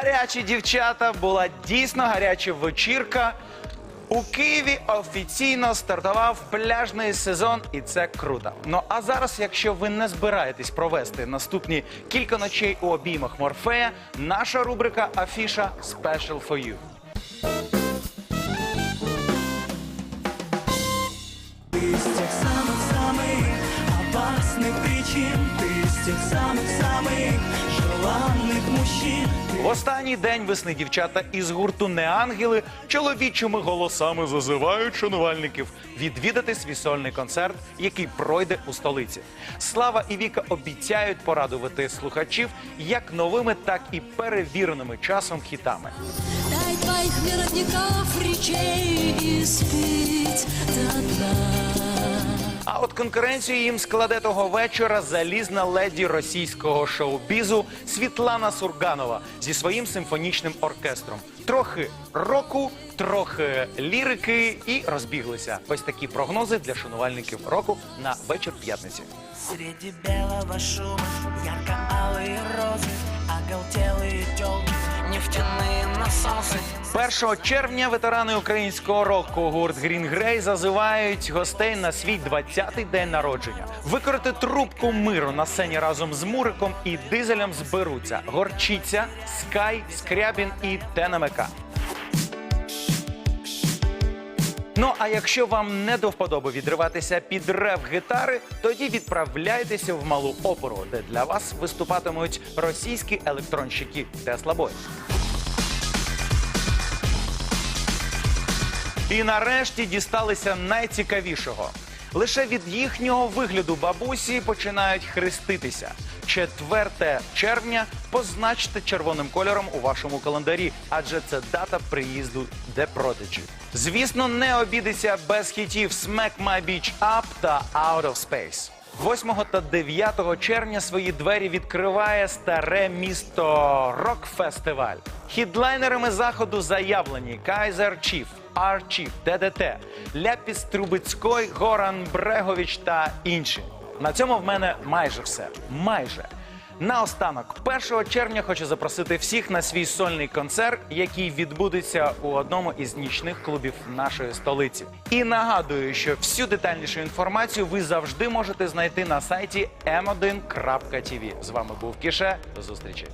гарячі дівчата була дійсно гаряча вечірка. У Києві офіційно стартував пляжний сезон, і це круто. Ну а зараз, якщо ви не збираєтесь провести наступні кілька ночей у обіймах Морфея, наша рубрика Афіша Special for You. Ты из тех самых-самых опасных причин Ты из тех самых-самых желанных мужчин В останній день весни дівчата із гурту Неангели чоловічими голосами зазивають шанувальників відвідати свій сольний концерт, який пройде у столиці. Слава і Віка обіцяють порадувати слухачів як новими, так і перевіреними часом хітами. Дай твоих миротников речей испить до дна. А от конкуренцію їм складе того вечора залізна леді російського шоу-бізу Світлана Сурганова зі своїм симфонічним оркестром. Трохи року, трохи лірики і розбіглися. Ось такі прогнози для шанувальників року на вечір п'ятниці. Серед білого шуму ярко-алые 1 червня ветерани українського року гурт Green Grey зазивають гостей на свій 20-й день народження. Викорити трубку миру на сцені разом з Муриком і дизелем зберуться Горчиця, Скай, Скрябін і ТНМК. Ну а якщо вам не до вподоби відриватися під рев гітари, тоді відправляйтеся в малу оперу, де для вас виступатимуть російські електронщики Tesla Boy. І нарешті дісталися найцікавішого. Лише від їхнього вигляду бабусі починають хреститися. 4 червня позначте червоним кольором у вашому календарі, адже це дата приїзду The Prodigy. Звісно, не обійдеться без хітів Smack My Beach Up та Out of Space. 8 та 9 червня свої двері відкриває старе місто Рок-фестиваль. Хідлайнерами заходу заявлені Кайзер Чіф, Арчіф, ДДТ, Ляпіс Трубицькой, Горан Брегович та інші. На цьому в мене майже все. Майже. Наостанок, 1 червня хочу запросити всіх на свій сольний концерт, який відбудеться у одному із нічних клубів нашої столиці. І нагадую, що всю детальнішу інформацію ви завжди можете знайти на сайті m1.tv. З вами був Кіше. До зустрічі.